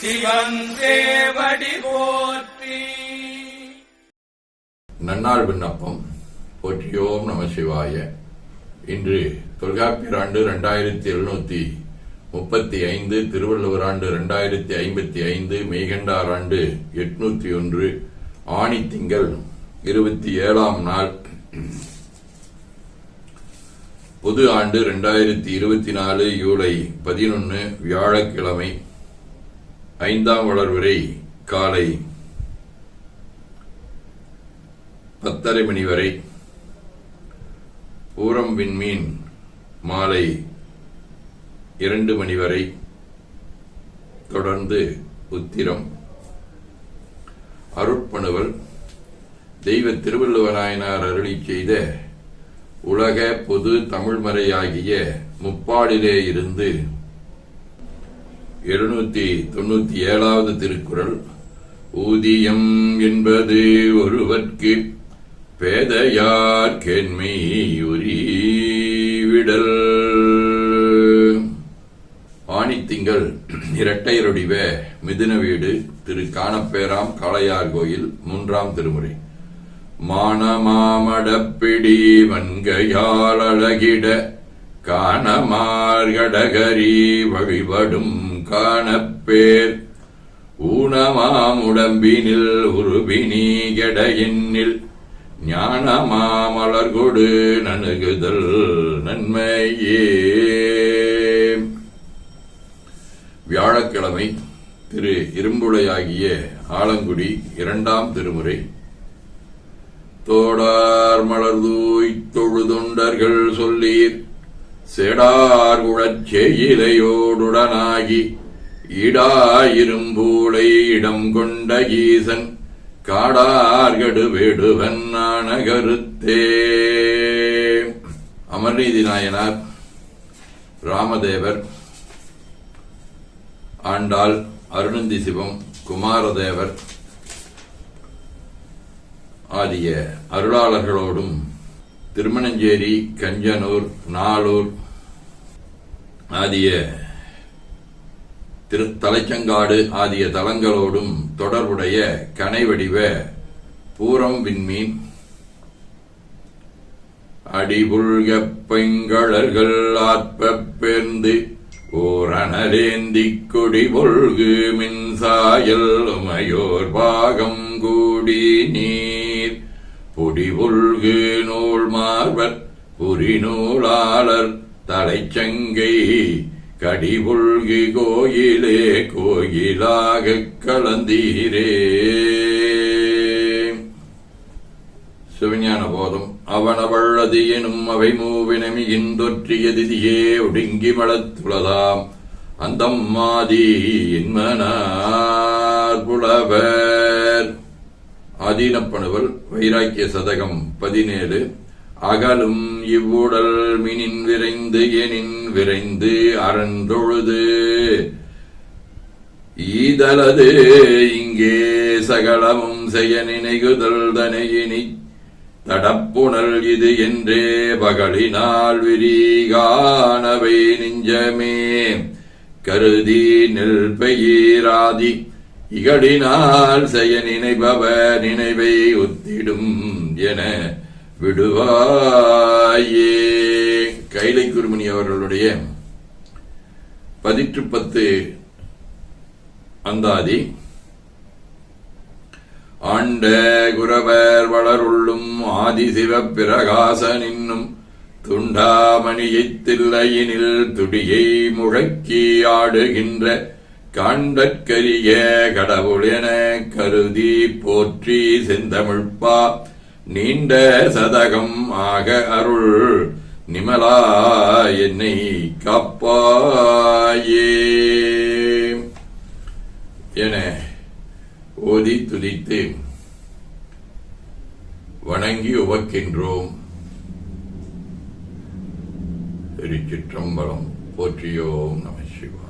சிவன் போற்றி. நன்னாள் விண்ணப்பம் போற்றியோம் நம சிவாய. இன்று தொல்காப்பியர் ஆண்டு இரண்டாயிரத்தி எழுநூத்தி முப்பத்தி ஐந்து திருவள்ளுவர் ஆண்டு இரண்டாயிரத்தி ஐம்பத்தி ஐந்து மெய்கண்டார் ஆண்டு எட்நூத்தி ஒன்று ஆணி திங்கள் இருபத்தி ஏழாம் நாள். பொது ஆண்டு இரண்டாயிரத்தி இருபத்தி நாலு ஜூலை பதினொன்று வியாழக்கிழமை. ஐந்தாம் வளர்வரை காலை பத்தரை மணி வரை பூரம் விண்மீன் மாலை இரண்டு மணி வரை தொடர்ந்து உத்திரம். அருட்பணுவல் தெய்வ திருவள்ளுவராயனார் அருளி செய்த உலக பொது தமிழ்மறையாகிய முப்பாடிலே இருந்து எழுநூத்தி தொண்ணூத்தி ஏழாவது திருக்குறள். ஊதியம் என்பது ஒருவர்க்கு பேதையார் கேண்மை உரிவிடல். ஆணித்திங்கள் இரட்டையருடிவ மிதுன வீடு திரு காணப்பேராம் காளையார் கோயில் மூன்றாம் திருமுறை. மானமாமடப்பிடி வன்கையால் அழகிட காணமார்கடகரி வழிபடும் காணப்பேர். ஊனமாமுடம்பினில் உருபினி கெட ஞானமாமலர் கொடு நணுகுதல் நன்மையே. வியாழக்கிழமை திரு இரும்புடையாகிய ஆலங்குடி இரண்டாம் திருமுறை. தோடார் மலர்தூய்த் தொழுதொண்டர்கள் சொல்லீர். சேடார் குழச் இடா இரும்பூளை இடம் கொண்ட ஈசன் காடார்கடு வேடுவன் கருத்தே அமர்நீதி நாயனார் ராமதேவர் ஆண்டாள் அருணந்தி சிவம் குமாரதேவர் ஆகிய அருளாளர்களோடும் திருமணஞ்சேரி கஞ்சனூர் நாளூர் ஆகிய திரு தலைச்சங்காடு ஆகிய தலங்களோடும் தொடர்புடைய கனைவடிவ பூரம் விண்மீன் அடிபுழ்கப் பெங்களர்கள் ஆற்பப் பேர்ந்து ஓரணலேந்திக் கொடி மின்சாயல் உமையோர் பாகம் கூடி நீர் பொடிபுல்கு நூல் மார்பர் புரிநூலாளர் தலைச்சங்கை கடிபுல்கு கோயிலே கோயிலாக கலந்தீரே. சிவஞான போதும் அவனவள்ளது எனும் அவை மூவினமியின் தொற்றிய திதியே ஒடுங்கி மலத்துளதாம் அந்தம்மாதி இன்மனார் புலவர். ஆதீனப்பணுவல் வைராக்கிய சதகம் பதினேழு. அகலும் இவ்வுடல் மினின் விரைந்து எனின் விரைந்து அறந்தொழுது. ஈதலது இங்கே சகலமும் செய்ய நினைகுதல் தனையினி. தடப்புணல் இது என்றே பகலினால் விரிகானவை நெஞ்சமே. கருதி நெல் பெயிராதி இகழினால் செய்ய நினைபவ நினைவை ஒத்திடும் என விடுவாயே. கைலை குருமணி அவர்களுடைய பதிற்று பத்து அந்தாதி. ஆண்ட குரவர் வளருள்ளும் ஆதிசிவ பிரகாசனின்னும் துண்டாமணியைத் தில்லையினில் துடியை முழக்கி ஆடுகின்ற காண்டற்கரிய கடவுள் என கருதி போற்றி செந்தமிழ்ப்பா. நீண்ட சதகம் ஆக அருள் நிமலா என்னை காப்பாயே. என ஓதி துதித்து வணங்கி உவக்கின்றோம். திருச்சிற்றம்பலம் போற்றியோம் நம சிவா